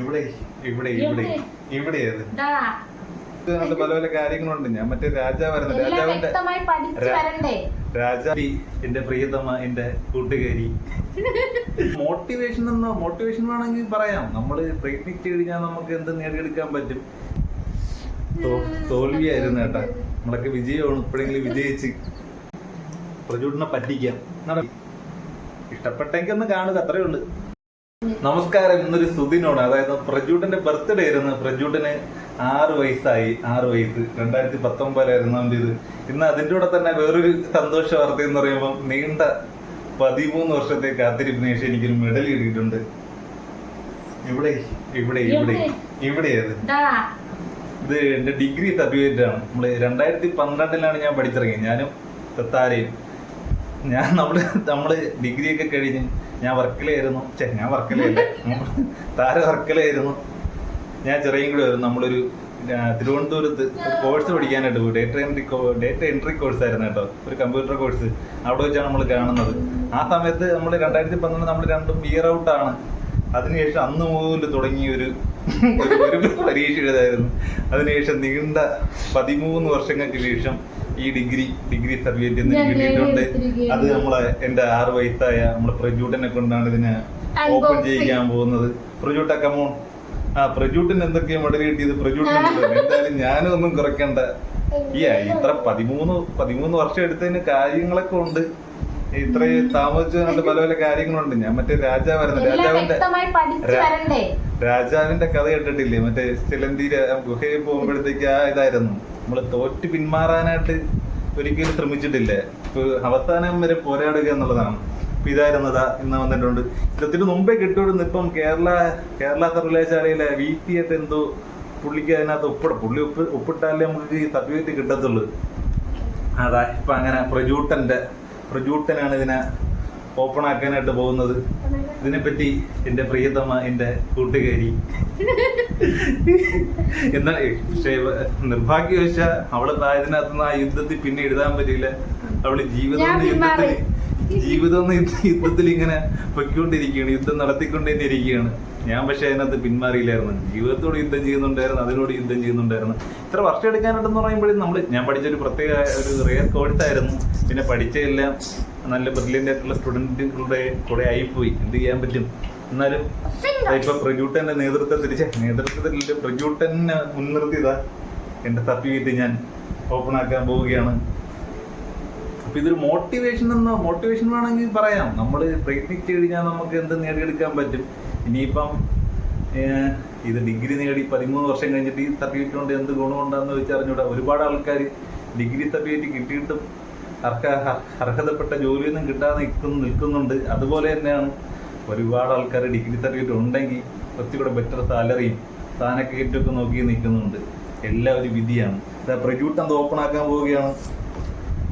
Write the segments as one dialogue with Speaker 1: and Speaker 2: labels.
Speaker 1: ഇവിടെ ഇവിടെ ഇവിടെ. ഇവിടെ ഏത്? ഇതിനകത്ത് പല പല കാര്യങ്ങളുണ്ട്. ഞാൻ മറ്റേ രാജാവായിരുന്നു രാജാവിന്റെ രാജാവി എന്റെ പ്രിയതമ എന്റെ കൂട്ടുകാരി. മോട്ടിവേഷൻ എന്നോ മോട്ടിവേഷൻ വേണമെങ്കിൽ പറയാം. നമ്മൾ പ്രയത്നിച്ചു കഴിഞ്ഞാൽ നമുക്ക് എന്ത് നേടിയെടുക്കാൻ പറ്റും? തോൽവിയായിരുന്നു കേട്ടാ നമ്മളൊക്കെ വിജയമാണ്. ഇപ്പോഴെങ്കിലും വിജയിച്ച് പ്രചോദനം പറ്റിക്കാം. നട- ഇഷ്ടപ്പെട്ടെങ്കിൽ ഒന്ന് കാണുക. അത്രേ ഉള്ളു. നമസ്കാരം ഇന്നൊരു സുദിനോട് അതായത് പ്രജൂട്ടന്റെ ബർത്ത്ഡേ ആയിരുന്നു. പ്രജൂട്ടന് ആറ് വയസ്സായി ആറ് വയസ്സ്. രണ്ടായിരത്തി പത്തൊമ്പതിലായിരുന്നു അവന്റെ ഇത്. ഇന്ന് അതിന്റെ കൂടെ തന്നെ വേറൊരു സന്തോഷ വാർത്ത എന്ന് പറയുമ്പോൾ നീണ്ട പതിമൂന്ന് വർഷത്തെ കാത്തിരിപ്പിന് ശേഷം എനിക്കൊരു മെഡൽ കിട്ടിയിട്ടുണ്ട്. ഇവിടെ ഇവിടെ ഇവിടെ ഇവിടെ ഇത് എന്റെ ഡിഗ്രി സർട്ടിഫിക്കറ്റ് ആണ്. നമ്മൾ രണ്ടായിരത്തി പന്ത്രണ്ടിലാണ് ഞാൻ പഠിച്ചിറങ്ങിയത്. ഞാനും തെത്താരയും. ഞാൻ നമ്മൾ നമ്മൾ ഡിഗ്രി ഒക്കെ കഴിഞ്ഞ് ഞാൻ വർക്കലായിരുന്നു ഛെ, ഞാൻ വർക്കലയല്ല താര വർക്കലായിരുന്നു ഞാൻ ചെറിയ കൂടെ ആയിരുന്നു. നമ്മളൊരു തിരുവനന്തപുരത്ത് ഒരു കോഴ്സ് പഠിക്കാനായിട്ട് പോയി. Data entry data entry course ആയിരുന്നു കേട്ടോ. ഒരു കമ്പ്യൂട്ടർ കോഴ്സ് അവിടെ വെച്ചാണ് നമ്മൾ കാണുന്നത്. ആ സമയത്ത് നമ്മൾ രണ്ടായിരത്തി പന്ത്രണ്ട് നമ്മൾ രണ്ടും ഇയർ ആണ്. അതിനുശേഷം അന്ന് മുതൽ തുടങ്ങിയ ഒരു ഒരു- പരീക്ഷ എഴുതായിരുന്നു അതിനുശേഷം നീണ്ട പതിമൂന്ന് വർഷങ്ങൾക്ക് ശേഷം ഈ ഡിഗ്രി ഡിഗ്രി സർട്ടിഫിക്കറ്റ് എന്ന് കിട്ടിയിട്ടുണ്ട്. അത് നമ്മളെ എന്റെ ആറ് വയസ്സായ നമ്മളെ പ്രജൂട്ടനെ കൊണ്ടാണ് ഇതിനെ ഓപ്പൺ. ചെയ്യിക്കാൻ പോകുന്നത്. പ്രജൂട്ട കമോൺ ആ പ്രജൂട്ടിന് എന്തൊക്കെയാ മെഡൽ കിട്ടിയത്? പ്രജൂട്ടിന് എന്തായാലും ഞാനും ഒന്നും കുറയ്ക്കണ്ട. ഈ ഇത്ര പതിമൂന്ന് പതിമൂന്ന് വർഷം എടുത്തതിന് കാര്യങ്ങളൊക്കെ ഉണ്ട്. ഇത്ര താമസിച്ചു പല പല കാര്യങ്ങളുണ്ട്. ഞാൻ മറ്റേ രാജാവായിരുന്നു. രാജാവിന്റെ രാജാവിന്റെ കഥ കേട്ടിട്ടില്ലേ? മറ്റേ ചിലന്തി ഗുഹയിൽ പോകുമ്പോഴത്തേക്ക് ആ ഇതായിരുന്നു. നമ്മൾ തോറ്റ് പിന്മാറാനായിട്ട് ഒരിക്കലും ശ്രമിച്ചിട്ടില്ല? ഇപ്പൊ അവസാനം വരെ പോരാടുക എന്നുള്ളതാണ്. ഇപ്പൊ ഇതായിരുന്നതാ ഇന്ന് വന്നിട്ടുണ്ട്. ഇതിന് മുമ്പേ കിട്ടുമായിരുന്നു ഇപ്പം കേരള കേരള സർവകലാശാലയിലെ വി പി ആയിട്ട് എന്തോ പുള്ളിക്ക് അതിനകത്ത് ഒപ്പിട പുള്ളി ഒപ്പ് ഒപ്പിട്ടാലേ നമുക്ക് ഈ സർട്ടിഫിക്കറ്റ് കിട്ടത്തുള്ളൂ. അതാ ഇപ്പൊ അങ്ങനെ പ്രജൂട്ടന്റെ പ്രജൂട്ടനാണ് ഇതിനെ ഓപ്പൺ ആക്കാനായിട്ട് പോകുന്നത്. ഇതിനെപ്പറ്റി എന്റെ പ്രിയതമ എന്റെ കൂട്ടുകാരി. എന്നാ പക്ഷേ നിർഭാഗ്യവശ അവൾ ഇതിനകത്ത് ആ യുദ്ധത്തിൽ പിന്നെ എഴുതാൻ പറ്റില്ല അവൾ ജീവിതം യുദ്ധത്തിൽ ജീവിതം യുദ്ധത്തിൽ ഇങ്ങനെ പൊയ്ക്കൊണ്ടിരിക്കുകയാണ് യുദ്ധം നടത്തിക്കൊണ്ടേ ഇരിക്കുകയാണ്. ഞാൻ പക്ഷെ അതിനകത്ത് പിന്മാറിയില്ലായിരുന്നു. ജീവിതത്തോട് യുദ്ധം ചെയ്യുന്നുണ്ടായിരുന്നു അതിനോട് യുദ്ധം ചെയ്യുന്നുണ്ടായിരുന്നു. ഇത്ര വർഷം എടുക്കാനായിട്ടെന്ന് പറയുമ്പോഴും നമ്മൾ ഞാൻ പഠിച്ച ഒരു പ്രത്യേക ഒരു റിയർ കോഴ്സായിരുന്നു പിന്നെ പഠിച്ചതെല്ലാം നല്ല ബ്രില്യന്റ് ആയിട്ടുള്ള സ്റ്റുഡന്റുകളുടെ കൂടെ ആയിപ്പോയി. എന്ത് ചെയ്യാൻ പറ്റും? എന്നാലും ഇപ്പൊ പ്രജൂട്ടന്റെ നേതൃത്വത്തിൽ നേതൃത്വത്തിൽ പ്രജൂട്ടനെ മുൻനിർത്തിയതാ എന്റെ സർട്ടിഫിക്കറ്റ് ഞാൻ ഓപ്പൺ ആക്കാൻ പോവുകയാണ്. അപ്പൊ ഇതൊരു മോട്ടിവേഷൻ എന്നോ മോട്ടിവേഷൻ വേണമെങ്കിൽ പറയാം. നമ്മൾ പ്രയത്നിച്ചു കഴിഞ്ഞാൽ നമുക്ക് എന്ത് നേടിയെടുക്കാൻ പറ്റും? ഇനിയിപ്പം ഇത് ഡിഗ്രി നേടി പതിമൂന്ന് വർഷം കഴിഞ്ഞിട്ട് ഈ സർട്ടിഫിക്കറ്റ് കൊണ്ട് എന്ത് ഗുണമുണ്ടെന്ന് വെച്ചറിഞ്ഞൂടാ. ഒരുപാട് ആൾക്കാർ ഡിഗ്രി സർട്ടിഫിക്കറ്റ് കിട്ടിയിട്ടും അർഹ അർഹ- അർഹതപ്പെട്ട ജോലിയൊന്നും കിട്ടാതെ നിൽക്കുന്നു നിൽക്കുന്നുണ്ട്. അതുപോലെ തന്നെയാണ് ഒരുപാട് ആൾക്കാർ ഡിഗ്രി സർട്ടിഫിക്കറ്റ് ഉണ്ടെങ്കിൽ കുറച്ചുകൂടെ ബെറ്റർ സാലറിയും സ്ഥാനൊക്കെ ഒക്കെ നോക്കി നിൽക്കുന്നുണ്ട്. എല്ലാം ഒരു വിധിയാണ്. ഇതാ പ്രജൂട്ട് അത് ഓപ്പൺ ആക്കാൻ പോവുകയാണ്.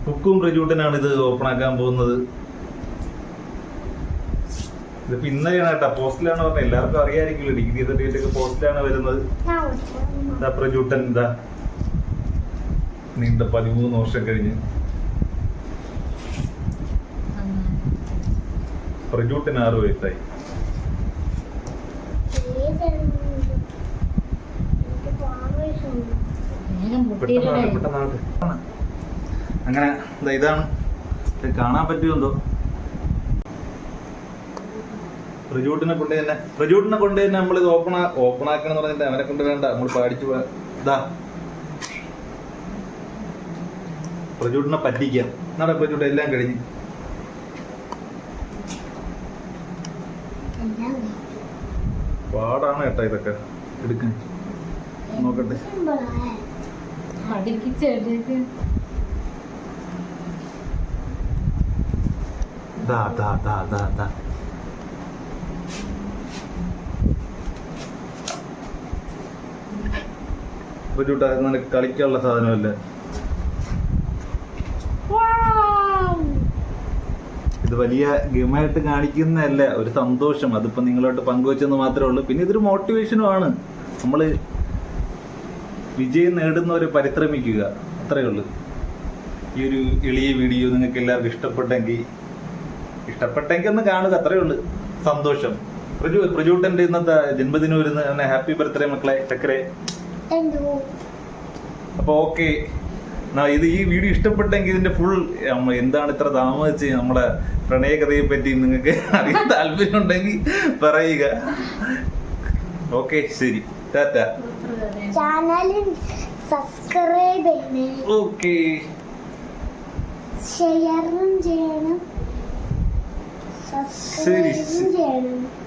Speaker 1: ഹുക്കും പ്രജൂട്ടനാണ് ഇത് ഓപ്പൺ ആക്കാൻ പോകുന്നത്. ഇതിപ്പോ ഇന്നലെയാണ് കേട്ടോ പോസ്റ്റിലാണ് പറഞ്ഞത്. എല്ലാവർക്കും അറിയാമായിരിക്കുമല്ലോ ഡിഗ്രി സർട്ടിഫിക്കറ്റ് ഒക്കെ പോസ്റ്റിലാണ് വരുന്നത്. ഇതാ പ്രജൂട്ടൻ ഇതാ. നീണ്ട പതിമൂന്ന് വർഷം കഴിഞ്ഞ്. പ്രജൂട്ടന് ആറ് വയസ്സായി അങ്ങനെ ഇതാണ്. ഇത് കാണാൻ പറ്റുമെന്തോ പ്രജൂട്ടിനെ കൊണ്ട് തന്നെ പ്രജൂട്ടിനെ കൊണ്ട് തന്നെ നമ്മൾ ഇത് ഓപ്പൺ ഓപ്പൺ ആക്കണം എന്ന് പറഞ്ഞിട്ട് അവനെ കൊണ്ട് വേണ്ട. നമ്മൾ പാടിച്ചു ഇതാ പ്രജൂട്ടിനെ പറ്റിക്കാം. എന്നാടാ പ്രജൂട്ട് എല്ലാം കഴിഞ്ഞ്. പാടാണ് കേട്ടോ ഇതൊക്കെ. എടുക്കാൻ നോക്കട്ടെ.
Speaker 2: അടുക്കിച്ചെടുക്ക്.
Speaker 1: ദാ ദാ ദാ ദാ ദാ. പ്രജൂട്ട നിനക്ക് കളിക്കാനുള്ള സാധനമല്ല
Speaker 2: Wow!
Speaker 1: ഇത് വലിയ ഗെയിമായിട്ട് കാണിക്കുന്നതല്ല ഒരു സന്തോഷം. അതിപ്പോ നിങ്ങളോട്ട് പങ്കുവെച്ചെന്ന് മാത്രമേ ഉള്ളൂ. പിന്നെ ഇതൊരു മോട്ടിവേഷനും ആണ് നമ്മൾ വിജയം നേടുന്നവരെ പരിശ്രമിക്കുക. അത്രയേ ഉള്ളൂ. ഈ ഒരു എളിയ വീഡിയോ നിങ്ങൾക്ക് എല്ലാവർക്കും ഇഷ്ടപ്പെട്ടെങ്കിൽ ഇഷ്ടപ്പെട്ടെങ്കിൽ ഒന്ന് കാണുക. അത്രയേ ഉള്ളൂ. സന്തോഷം. പ്രജു പ്രജൂട്ടന്റെ ഇന്നത്തെ ജന്മദിനം വരുന്ന ഹാപ്പി ബർത്ത്ഡേ മക്കളെ. ചക്കരെ.
Speaker 3: അപ്പോൾ
Speaker 1: അപ്പൊ ഓക്കെ. ഇത് ഈ വീഡിയോ ഇഷ്ടപ്പെട്ടെങ്കിൽ ഇതിന്റെ ഫുൾ എന്താണ് ഇത്ര താമസിച്ച് നമ്മുടെ പ്രണയകഥയെ പറ്റി നിങ്ങൾക്ക് അറിയാൻ താല്പര്യം ഉണ്ടെങ്കിൽ പറയുക. ഓക്കെ ശരി. ടാറ്റ.
Speaker 3: ചാനൽ സബ്സ്ക്രൈബ് ചെയ്യണേ.
Speaker 1: ഓക്കെ.
Speaker 3: ഷെയറും ചെയ്യണം.
Speaker 1: ശരി.
Speaker 3: സബ്സ്ക്രൈബും ചെയ്യണം.